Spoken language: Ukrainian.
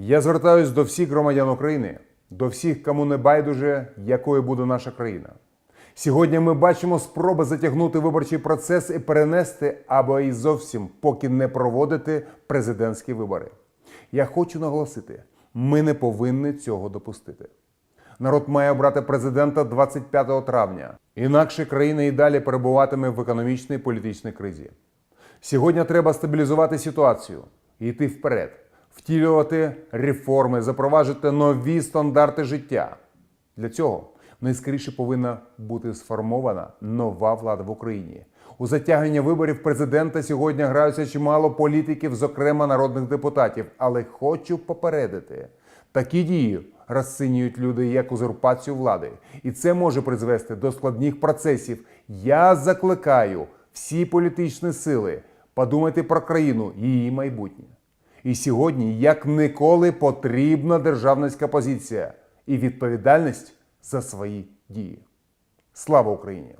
Я звертаюсь до всіх громадян України, до всіх, кому не байдуже, якою буде наша країна. Сьогодні ми бачимо спроби затягнути виборчий процес і перенести або і зовсім поки не проводити президентські вибори. Я хочу наголосити: ми не повинні цього допустити. Народ має обрати президента 25 травня. Інакше країна і далі перебуватиме в економічній і політичній кризі. Сьогодні треба стабілізувати ситуацію і йти вперед, втілювати реформи, запроваджувати нові стандарти життя. Для цього найскоріше повинна бути сформована нова влада в Україні. У затягнення виборів президента сьогодні граються чимало політиків, зокрема народних депутатів. Але хочу попередити, такі дії розцінюють люди як узурпацію влади, і це може призвести до складних процесів. Я закликаю всі політичні сили подумати про країну її майбутнє. І сьогодні, як ніколи, потрібна державницька позиція і відповідальність за свої дії. Слава Україні!